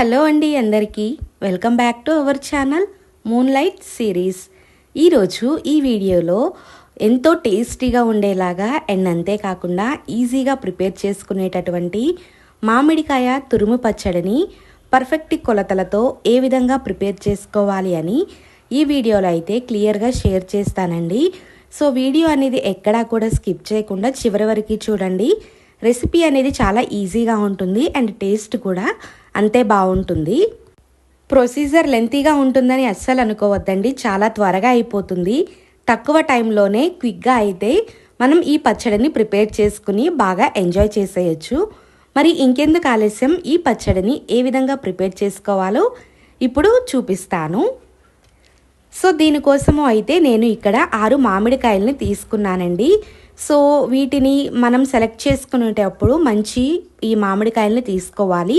Hello అండి అందరికీ. Welcome back to our channel moonlight series ఈరోజు ఈ వీడియోలో ఎంతో టేస్టీగా ఉండేలాగా అండ్ అంతేకాకుండా ఈజీగా ప్రిపేర్ చేసుకునేటటువంటి మామిడికాయ తురుము పచ్చడిని పర్ఫెక్ట్ కొలతలతో ఏ విధంగా ప్రిపేర్ చేసుకోవాలి అని ఈ వీడియోలో అయితే క్లియర్గా షేర్ చేస్తానండి. సో వీడియో అనేది ఎక్కడా కూడా స్కిప్ చేయకుండా చివరి వరకు చూడండి. రెసిపీ అనేది చాలా ఈజీగా ఉంటుంది అండ్ టేస్ట్ కూడా అంతే బాగుంటుంది. ప్రొసీజర్ లెంతీగా ఉంటుందని అస్సలు అనుకోవద్దండి. చాలా త్వరగా అయిపోతుంది. తక్కువ టైంలోనే క్విక్గా అయితే మనం ఈ పచ్చడిని ప్రిపేర్ చేసుకుని బాగా ఎంజాయ్ చేసేయచ్చు. మరి ఇంకెందుకు ఆలస్యం? ఈ పచ్చడిని ఏ విధంగా ప్రిపేర్ చేసుకోవాలో ఇప్పుడు చూపిస్తాను. సో దీనికోసము అయితే నేను ఇక్కడ ఆరు మామిడికాయలని తీసుకున్నానండి. సో వీటిని మనం సెలెక్ట్ చేసుకునేటప్పుడు మంచి ఈ మామిడికాయలని తీసుకోవాలి.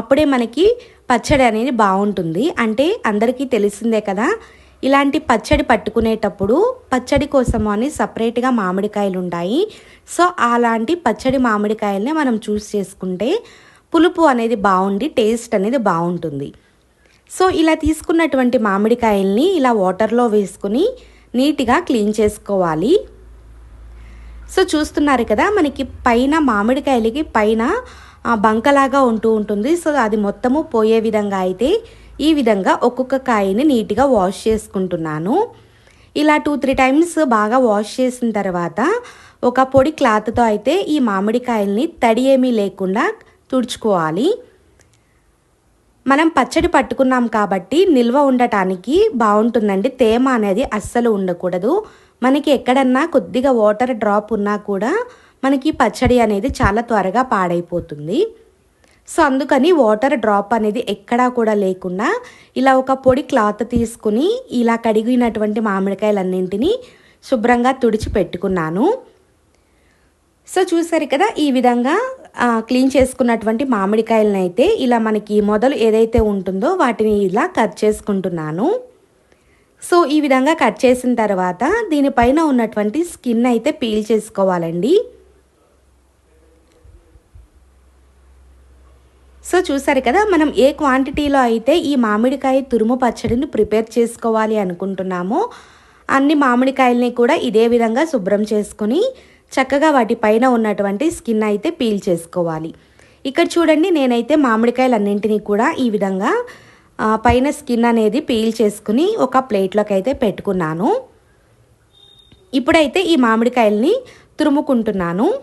అప్పుడే మనకి పచ్చడి అనేది బాగుంటుంది. అంటే అందరికీ తెలిసిందే కదా ఇలాంటి పచ్చడి పట్టుకునేటప్పుడు పచ్చడి కోసము అని సపరేట్గా మామిడికాయలు ఉంటాయి. సో అలాంటి పచ్చడి మామిడికాయల్ని మనం చూస్ చేసుకుంటే పులుపు అనేది బాగుండి టేస్ట్ అనేది బాగుంటుంది. సో ఇలా తీసుకున్నటువంటి మామిడికాయల్ని ఇలా వాటర్లో వేసుకుని నీట్గా క్లీన్ చేసుకోవాలి. సో చూస్తున్నారు కదా మనకి పైన మామిడికాయలకి పైన బంకలాగా ఉంటూ ఉంటుంది. సో అది మొత్తము పోయే విధంగా అయితే ఈ విధంగా ఒక్కొక్క కాయని నీట్గా వాష్ చేసుకుంటున్నాను. ఇలా టూ త్రీ టైమ్స్ బాగా వాష్ చేసిన తర్వాత ఒక పొడి క్లాత్తో అయితే ఈ మామిడికాయల్ని తడి ఏమీ లేకుండా తుడుచుకోవాలి. మనం పచ్చడి పట్టుకున్నాం కాబట్టి నిల్వ ఉండటానికి బాగుంటుందండి. తేమ అనేది అస్సలు ఉండకూడదు. మనకి ఎక్కడన్నా కొద్దిగా వాటర్ డ్రాప్ ఉన్నా కూడా మనకి పచ్చడి అనేది చాలా త్వరగా పాడైపోతుంది. సో అందుకని వాటర్ డ్రాప్ అనేది ఎక్కడా కూడా లేకుండా ఇలా ఒక పొడి క్లాత్ తీసుకుని ఇలా కడిగినటువంటి మామిడికాయలన్నింటినీ శుభ్రంగా తుడిచి పెట్టుకున్నాను. సో చూసారు కదా ఈ విధంగా క్లీన్ చేసుకున్నటువంటి మామిడికాయలను అయితే ఇలా మనకి మొదలు ఏదైతే ఉంటుందో వాటిని ఇలా కట్ చేసుకుంటున్నాను. సో ఈ విధంగా కట్ చేసిన తర్వాత దీనిపైన ఉన్నటువంటి స్కిన్ అయితే పీల్ చేసుకోవాలండి. సో చూసారు కదా మనం ఏ క్వాంటిటీలో అయితే ఈ మామిడికాయ తురుము పచ్చడిని ప్రిపేర్ చేసుకోవాలి అనుకుంటున్నామో అన్ని మామిడికాయల్ని కూడా ఇదే విధంగా శుభ్రం చేసుకుని చక్కగా వాటిపైన ఉన్నటువంటి స్కిన్ అయితే పీల్ చేసుకోవాలి. ఇక్కడ చూడండి నేనైతే మామిడికాయలు అన్నింటినీ కూడా ఈ విధంగా పైన స్కిన్ అనేది పీల్ చేసుకుని ఒక ప్లేట్లోకి అయితే పెట్టుకున్నాను. ఇప్పుడైతే ఈ మామిడికాయల్ని తురుముకుంటున్నాను.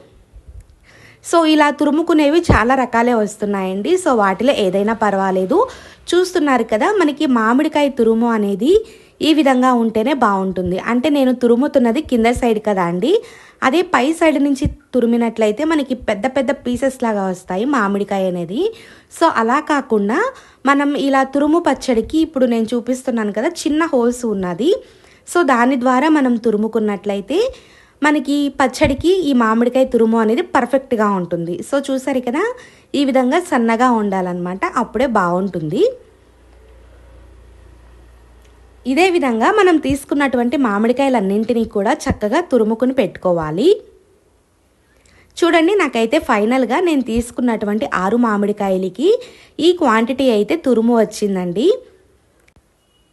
సో ఇలా తురుముకునేవి చాలా రకాలే వస్తున్నాయండి. సో వాటిలో ఏదైనా పర్వాలేదు. చూస్తున్నారు కదా మనకి మామిడికాయ తురుము అనేది ఈ విధంగా ఉంటేనే బాగుంటుంది. అంటే నేను తురుముతున్నది కింద సైడ్ కదా అండి. అదే పై సైడ్ నుంచి తురిమినట్లయితే మనకి పెద్ద పెద్ద పీసెస్ లాగా వస్తాయి మామిడికాయ అనేది. సో అలా కాకుండా మనం ఇలా తురుము పచ్చడికి ఇప్పుడు నేను చూపిస్తున్నాను కదా చిన్న హోల్స్ ఉన్నది. సో దాని ద్వారా మనం తురుముకున్నట్లయితే మనకి పచ్చడికి ఈ మామిడికాయ తురుము అనేది పర్ఫెక్ట్గా ఉంటుంది. సో చూసారు కదా ఈ విధంగా సన్నగా ఉండాలన్నమాట. అప్పుడే బాగుంటుంది. ఇదే విధంగా మనం తీసుకున్నటువంటి మామిడికాయలన్నింటినీ కూడా చక్కగా తురుముకుని పెట్టుకోవాలి. చూడండి నాకైతే ఫైనల్గా నేను తీసుకున్నటువంటి ఆరు మామిడికాయలకి ఈ క్వాంటిటీ అయితే తురుము వచ్చిందండి.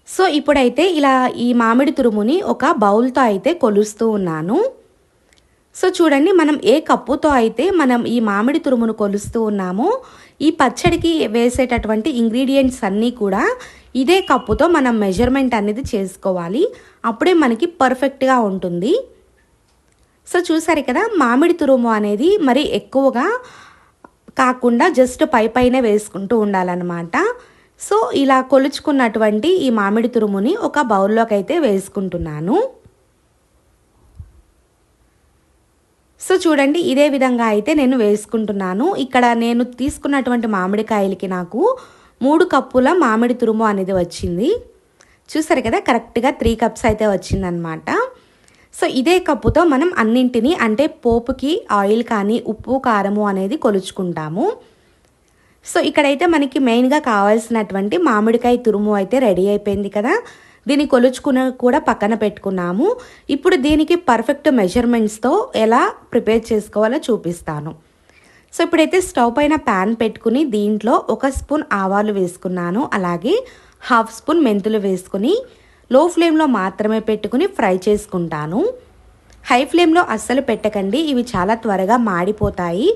సో ఇప్పుడైతే ఇలా ఈ మామిడి తురుముని ఒక బౌల్తో అయితే కొలుస్తూ ఉన్నాను. సో చూడండి మనం ఏ కప్పుతో అయితే మనం ఈ మామిడి తురుమును కొలుస్తూ ఉన్నామో ఈ పచ్చడికి వేసేటటువంటి ఇంగ్రీడియంట్స్ అన్నీ కూడా ఇదే కప్పుతో మనం మెజర్మెంట్ అనేది చేసుకోవాలి. అప్పుడే మనకి పర్ఫెక్ట్గా ఉంటుంది. సో చూసారు కదా మామిడి తురుము అనేది మరి ఎక్కువగా కాకుండా జస్ట్ పై పైన వేసుకుంటూ ఉండాలన్నమాట. సో ఇలా కొలుచుకున్నటువంటి ఈ మామిడి తురుముని ఒక బౌల్లోకి అయితే వేసుకుంటున్నాను. సో చూడండి ఇదే విధంగా అయితే నేను వేసుకుంటున్నాను. ఇక్కడ నేను తీసుకున్నటువంటి మామిడికాయలకి నాకు మూడు కప్పుల మామిడి తురుము అనేది వచ్చింది. చూసారు కదా కరెక్ట్గా త్రీ కప్స్ అయితే వచ్చిందనమాట సో ఇదే కప్పుతో మనం అన్నింటినీ అంటే పోపుకి ఆయిల్ కానీ ఉప్పు కారము అనేది కొలుచుకుంటాము. సో ఇక్కడైతే మనకి మెయిన్గా కావాల్సినటువంటి మామిడికాయ తురుము అయితే రెడీ అయిపోయింది కదా. దీన్ని కొలుచుకున్న కూడా పక్కన పెట్టుకున్నాము. ఇప్పుడు దీనికి పర్ఫెక్ట్ మెజర్మెంట్స్తో ఎలా ప్రిపేర్ చేసుకోవాలో చూపిస్తాను. సో ఇప్పుడైతే స్టవ్ పైన ప్యాన్ పెట్టుకుని దీంట్లో ఒక స్పూన్ ఆవాలు వేసుకున్నాను. అలాగే హాఫ్ స్పూన్ మెంతులు వేసుకుని లో ఫ్లేమ్లో మాత్రమే పెట్టుకుని ఫ్రై చేసుకుంటాను. హై ఫ్లేమ్లో అస్సలు పెట్టకండి. ఇవి చాలా త్వరగా మాడిపోతాయి.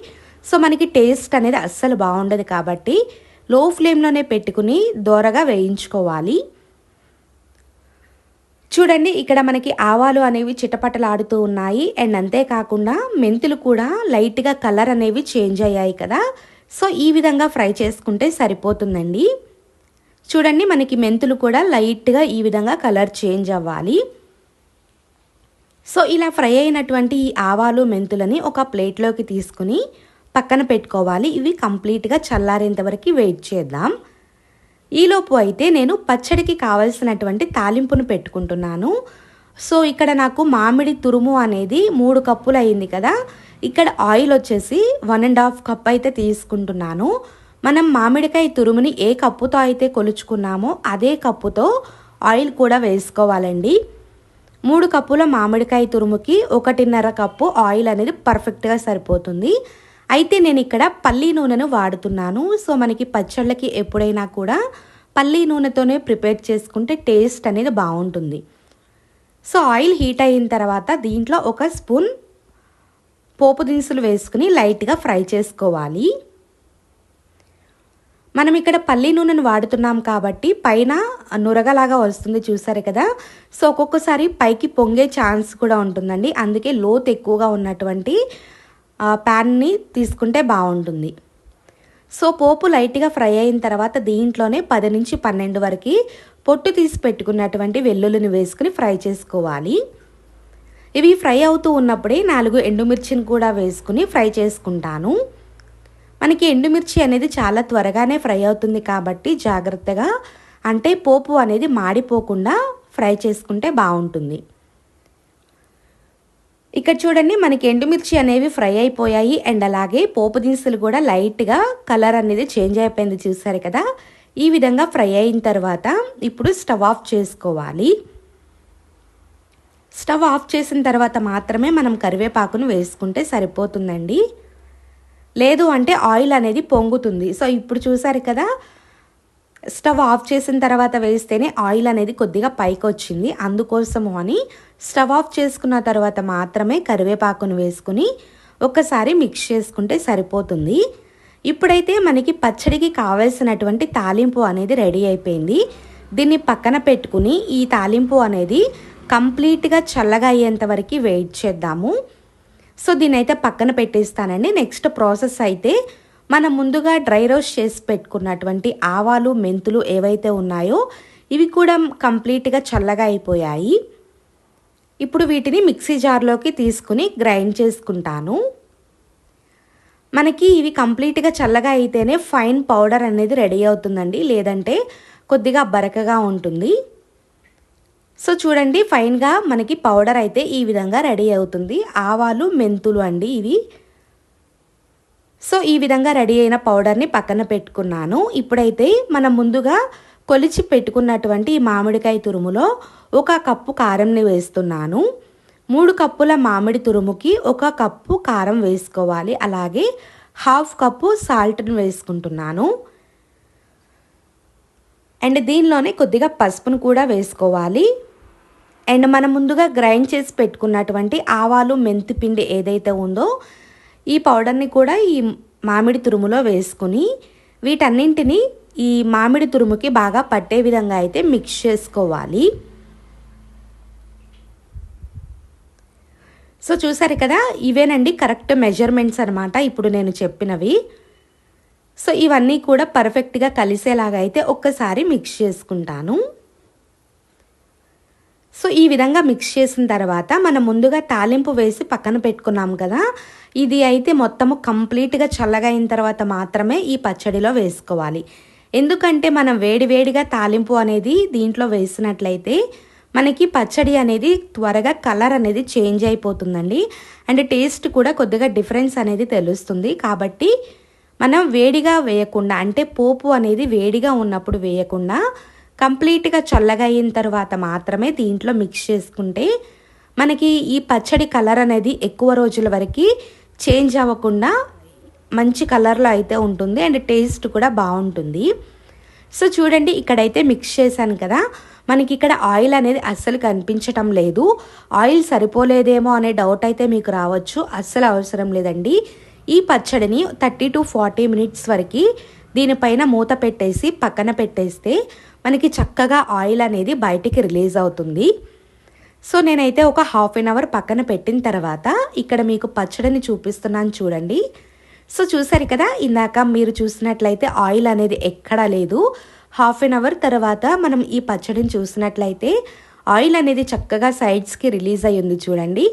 సో మనకి టేస్ట్ అనేది అస్సలు బాగుండదు కాబట్టి లో ఫ్లేమ్లోనే పెట్టుకుని దోరగా వేయించుకోవాలి. చూడండి ఇక్కడ మనకి ఆవాలు అనేవి చిటపటలాడుతూ ఉన్నాయి. అండ్ అంతేకాకుండా మెంతులు కూడా లైట్గా కలర్ అనేవి చేంజ్ అయ్యాయి కదా. సో ఈ విధంగా ఫ్రై చేసుకుంటే సరిపోతుందండి. చూడండి మనకి మెంతులు కూడా లైట్గా ఈ విధంగా కలర్ చేంజ్ అవ్వాలి. సో ఇలా ఫ్రై అయినటువంటి ఈ ఆవాలు మెంతులని ఒక ప్లేట్లోకి తీసుకుని పక్కన పెట్టుకోవాలి. ఇవి కంప్లీట్గా చల్లారేంత వరకు వెయిట్ చేద్దాం. ఈలోపు అయితే నేను పచ్చడికి కావలసినటువంటి తాలింపును పెట్టుకుంటున్నాను. సో ఇక్కడ నాకు మామిడి తురుము అనేది మూడు కప్పులు అయింది కదా. ఇక్కడ ఆయిల్ వచ్చేసి వన్ అండ్ హాఫ్ కప్ అయితే తీసుకుంటున్నాను. మనం మామిడికాయ తురుముని ఏ కప్పుతో అయితే కొలుచుకున్నామో అదే కప్పుతో ఆయిల్ కూడా వేసుకోవాలండి. మూడు కప్పుల మామిడికాయ తురుముకి ఒకటిన్నర కప్పు ఆయిల్ అనేది పర్ఫెక్ట్గా సరిపోతుంది. అయితే నేను ఇక్కడ పల్లీ నూనెను వాడుతున్నాను. సో మనకి పచ్చళ్ళకి ఎప్పుడైనా కూడా పల్లీ నూనెతోనే ప్రిపేర్ చేసుకుంటే టేస్ట్ అనేది బాగుంటుంది. సో ఆయిల్ హీట్ అయిన తర్వాత దీంట్లో ఒక స్పూన్ పోపు దినుసులు వేసుకుని లైట్గా ఫ్రై చేసుకోవాలి. మనం ఇక్కడ పల్లి నూనెను వాడుతున్నాం కాబట్టి పైన నురగలాగా వస్తుంది చూసారు కదా. సో ఒక్కొక్కసారి పైకి పొంగే ఛాన్స్ కూడా ఉంటుందండి. అందుకే లోతు ఎక్కువగా ఉన్నటువంటి ప్యాన్ని తీసుకుంటే బాగుంటుంది. సో పోపు లైట్గా ఫ్రై అయిన తర్వాత దీంట్లోనే పది నుంచి పన్నెండు వరకు పొట్టు తీసి పెట్టుకున్నటువంటి వెల్లుల్లిని వేసుకుని ఫ్రై చేసుకోవాలి. ఇవి ఫ్రై అవుతూ ఉన్నప్పుడే నాలుగు ఎండుమిర్చిని కూడా వేసుకుని ఫ్రై చేసుకుంటాను. మనకి ఎండుమిర్చి అనేది చాలా త్వరగానే ఫ్రై అవుతుంది కాబట్టి జాగ్రత్తగా అంటే పోపు అనేది మాడిపోకుండా ఫ్రై చేసుకుంటే బాగుంటుంది. ఇక్కడ చూడండి మనకి ఎండుమిర్చి అనేవి ఫ్రై అయిపోయాయి. అండ్ అలాగే పోపు దినుసులు కూడా లైట్గా కలర్ అనేది చేంజ్ అయిపోయింది చూసారు కదా. ఈ విధంగా ఫ్రై అయిన తర్వాత ఇప్పుడు స్టవ్ ఆఫ్ చేసుకోవాలి. స్టవ్ ఆఫ్ చేసిన తర్వాత మాత్రమే మనం కరివేపాకును వేసుకుంటే సరిపోతుందండి. లేదు అంటే ఆయిల్ అనేది పొంగుతుంది. సో ఇప్పుడు చూసారు కదా స్టవ్ ఆఫ్ చేసిన తర్వాత వేస్తేనే ఆయిల్ అనేది కొద్దిగా పైకి వచ్చింది అందుకోసము అని స్టవ్ ఆఫ్ చేసుకున్న తర్వాత మాత్రమే కరివేపాకును వేసుకుని ఒకసారి మిక్స్ చేసుకుంటే సరిపోతుంది. ఇప్పుడైతే మనకి పచ్చడికి కావలసినటువంటి తాలింపు అనేది రెడీ అయిపోయింది. దీన్ని పక్కన పెట్టుకుని ఈ తాలింపు అనేది కంప్లీట్గా చల్లగా అయ్యేంత వరకు వెయిట్ చేద్దాము. సో దీని అయితే పక్కన పెట్టేస్తానండి. నెక్స్ట్ ప్రాసెస్ అయితే మనం ముందుగా డ్రై రోస్ట్ చేసి పెట్టుకున్నటువంటి ఆవాలు మెంతులు ఏవైతే ఉన్నాయో ఇవి కూడా కంప్లీట్గా చల్లగా అయిపోయాయి. ఇప్పుడు వీటిని మిక్సీ జార్లోకి తీసుకుని గ్రైండ్ చేసుకుంటాను. మనకి ఇవి కంప్లీట్గా చల్లగా అయితేనే ఫైన్ పౌడర్ అనేది రెడీ అవుతుందండి. లేదంటే కొద్దిగా బరకగా ఉంటుంది. సో చూడండి ఫైన్గా మనకి పౌడర్ అయితే ఈ విధంగా రెడీ అవుతుంది. ఆవాలు మెంతులు అండి ఇవి. సో ఈ విధంగా రెడీ అయిన పౌడర్ని పక్కన పెట్టుకున్నాను. ఇప్పుడైతే మనం ముందుగా కొలిచి పెట్టుకున్నటువంటి ఈ మామిడికాయ తురుములో ఒక కప్పు కారంని వేస్తున్నాను. మూడు కప్పుల మామిడి తురుముకి ఒక కప్పు కారం వేసుకోవాలి. అలాగే హాఫ్ కప్పు సాల్ట్ని వేసుకుంటున్నాను. అండ్ దీనిలోనే కొద్దిగా పసుపును కూడా వేసుకోవాలి. అండ్ మనం ముందుగా గ్రైండ్ చేసి పెట్టుకున్నటువంటి ఆవాలు మెంతి పిండి ఏదైతే ఉందో ఈ పౌడర్ని కూడా ఈ మామిడి తురుములో వేసుకుని వీటన్నింటినీ ఈ మామిడి తురుముకి బాగా పట్టే విధంగా అయితే మిక్స్ చేసుకోవాలి. సో చూసారు కదా ఇవేనండి కరెక్ట్ మెజర్మెంట్స్ అనమాట ఇప్పుడు నేను చెప్పినవి. సో ఇవన్నీ కూడా పర్ఫెక్ట్గా కలిసేలాగా అయితే ఒక్కసారి మిక్స్ చేసుకుంటాను. సో ఈ విధంగా మిక్స్ చేసిన తర్వాత మనం ముందుగా తాలింపు వేసి పక్కన పెట్టుకున్నాం కదా. ఇది అయితే మొత్తము కంప్లీట్గా చల్లగా అయిన తర్వాత మాత్రమే ఈ పచ్చడిలో వేసుకోవాలి. ఎందుకంటే మనం వేడివేడిగా తాలింపు అనేది దీంట్లో వేసినట్లయితే మనకి పచ్చడి అనేది త్వరగా కలర్ అనేది చేంజ్ అయిపోతుందండి. అండ్ టేస్ట్ కూడా కొద్దిగా డిఫరెన్స్ అనేది తెలుస్తుంది. కాబట్టి మనం వేడిగా వేయకుండా అంటే పోపు అనేది వేడిగా ఉన్నప్పుడు వేయకుండా కంప్లీట్గా చల్లగా అయిన తర్వాత మాత్రమే దీంట్లో మిక్స్ చేసుకుంటే మనకి ఈ పచ్చడి కలర్ అనేది ఎక్కువ రోజుల వరకు చేంజ్ అవ్వకుండా మంచి కలర్లో అయితే ఉంటుంది అండ్ టేస్ట్ కూడా బాగుంటుంది. సో చూడండి ఇక్కడైతే మిక్స్ చేశాను కదా. మనకి ఇక్కడ ఆయిల్ అనేది అస్సలు కనిపించటం లేదు. ఆయిల్ సరిపోలేదేమో అనే డౌట్ అయితే మీకు రావచ్చు. అస్సలు అవసరం లేదండి. ఈ పచ్చడిని థర్టీ టు ఫార్టీ మినిట్స్ వరకు దీనిపైన మూత పెట్టేసి పక్కన పెట్టేస్తే మనకి చక్కగా ఆయిల్ అనేది బయటికి రిలీజ్ అవుతుంది. సో నేనైతే ఒక హాఫ్ అన్ అవర్ పక్కన పెట్టిన తర్వాత ఇక్కడ మీకు పచ్చడిని చూపిస్తున్నాను చూడండి. సో చూసారు కదా ఇందాక మీరు చూసినట్లయితే ఆయిల్ అనేది ఎక్కడా లేదు. హాఫ్ అన్ అవర్ తర్వాత మనం ఈ పచ్చడిని చూసినట్లయితే ఆయిల్ అనేది చక్కగా సైడ్స్కి రిలీజ్ అయ్యింది చూడండి.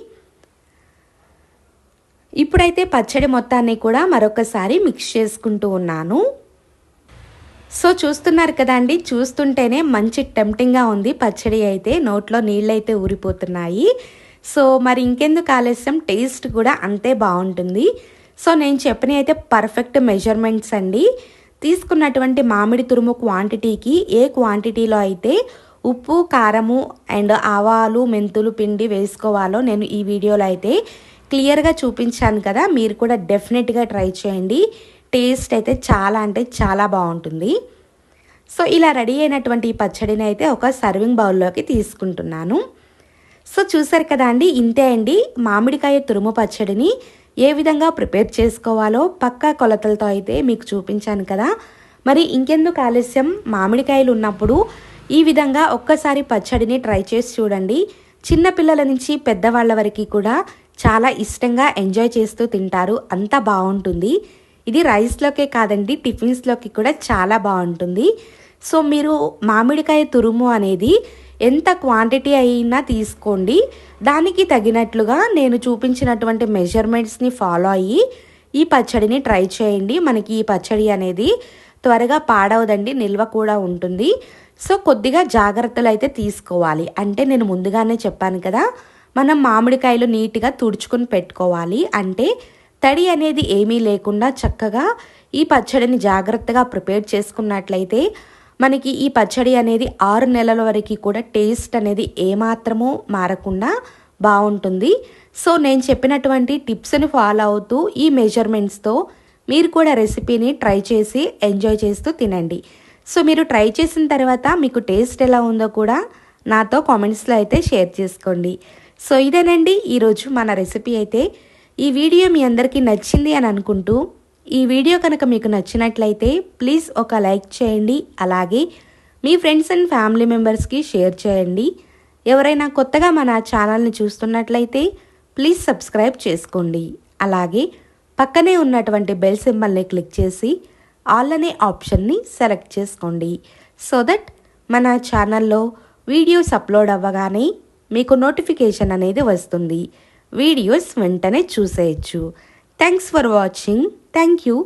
ఇప్పుడైతే పచ్చడి మొత్తాన్ని కూడా మరొకసారి మిక్స్ చేసుకుంటూ ఉన్నాను. సో చూస్తున్నారు కదండి చూస్తుంటేనే మంచి టెంప్టింగ్గా ఉంది. పచ్చడి అయితే నోట్లో నీళ్ళైతే ఊరిపోతున్నాయి. సో మరి ఇంకెందుకు ఆలస్యం? టేస్ట్ కూడా అంతే బాగుంటుంది. సో నేను చెప్పిన అయితే పర్ఫెక్ట్ మెజర్మెంట్స్ అండి. తీసుకున్నటువంటి మామిడి తురుము క్వాంటిటీకి ఏ క్వాంటిటీలో అయితే ఉప్పు కారము అండ్ ఆవాలు మెంతులు పిండి వేసుకోవాలో నేను ఈ వీడియోలో అయితే క్లియర్గా చూపించాను కదా. మీరు కూడా డెఫినెట్గా ట్రై చేయండి. టేస్ట్ అయితే చాలా అంటే చాలా బాగుంటుంది. సో ఇలా రెడీ అయినటువంటి ఈ పచ్చడిని అయితే ఒక సర్వింగ్ బౌల్లోకి తీసుకుంటున్నాను. సో చూసారు కదా అండి ఇంతే అండి. మామిడికాయ తురుము పచ్చడిని ఏ విధంగా ప్రిపేర్ చేసుకోవాలో పక్కా కొలతలతో అయితే మీకు చూపించాను కదా. మరి ఇంకెందుకు ఆలస్యం? మామిడికాయలు ఉన్నప్పుడు ఈ విధంగా ఒక్కసారి పచ్చడిని ట్రై చేసి చూడండి. చిన్నపిల్లల నుంచి పెద్దవాళ్ళ వరకు కూడా చాలా ఇష్టంగా ఎంజాయ్ చేస్తూ తింటారు. అంత బాగుంటుంది. ఇది రైస్లోకే కాదండి టిఫిన్స్లోకి కూడా చాలా బాగుంటుంది. సో మీరు మామిడికాయ తురుము అనేది ఎంత క్వాంటిటీ అయినా తీసుకోండి. దానికి తగినట్లుగా నేను చూపించినటువంటి మెజర్మెంట్స్ని ఫాలో అయ్యి ఈ పచ్చడిని ట్రై చేయండి. మనకి ఈ పచ్చడి అనేది త్వరగా పాడవదండి నిల్వ కూడా ఉంటుంది. సో కొద్దిగా జాగ్రత్తలు అయితే తీసుకోవాలి. అంటే నేను ముందుగానే చెప్పాను కదా మనం మామిడికాయలు నీట్గా తుడుచుకుని పెట్టుకోవాలి. అంటే తడి అనేది ఏమీ లేకుండా చక్కగా ఈ పచ్చడిని జాగ్రత్తగా ప్రిపేర్ చేసుకున్నట్లయితే మనకి ఈ పచ్చడి అనేది ఆరు నెలల వరకు కూడా టేస్ట్ అనేది ఏమాత్రమూ మారకుండా బాగుంటుంది. సో నేను చెప్పినటువంటి టిప్స్ని ఫాలో అవుతూ ఈ మెజర్మెంట్స్తో మీరు కూడా రెసిపీని ట్రై చేసి ఎంజాయ్ చేస్తూ తినండి. సో మీరు ట్రై చేసిన తర్వాత మీకు టేస్ట్ ఎలా ఉందో కూడా నాతో కామెంట్స్లో అయితే షేర్ చేసుకోండి. సో ఇదేనండి. ఈరోజు మన రెసిపీ అయితే ఈ వీడియో మీ అందరికీ నచ్చింది అని అనుకుంటూ ఈ వీడియో కనుక మీకు నచ్చినట్లయితే ప్లీజ్ ఒక లైక్ చేయండి అలాగే మీ ఫ్రెండ్స్ అండ్ ఫ్యామిలీ మెంబర్స్కి షేర్ చేయండి. ఎవరైనా కొత్తగా మన ఛానల్ని చూస్తున్నట్లయితే ప్లీజ్ సబ్స్క్రైబ్ చేసుకోండి. అలాగే పక్కనే ఉన్నటువంటి బెల్ సింబల్ని క్లిక్ చేసి ఆల్ అనే ఆప్షన్ని సెలెక్ట్ చేసుకోండి. సో దట్ మన ఛానల్లో వీడియోస్ అప్లోడ్ అవ్వగానే మీకు నోటిఫికేషన్ అనేది వస్తుంది. వీడియోస్ వెంటనే చూసేయచ్చు. Thanks for watching thank you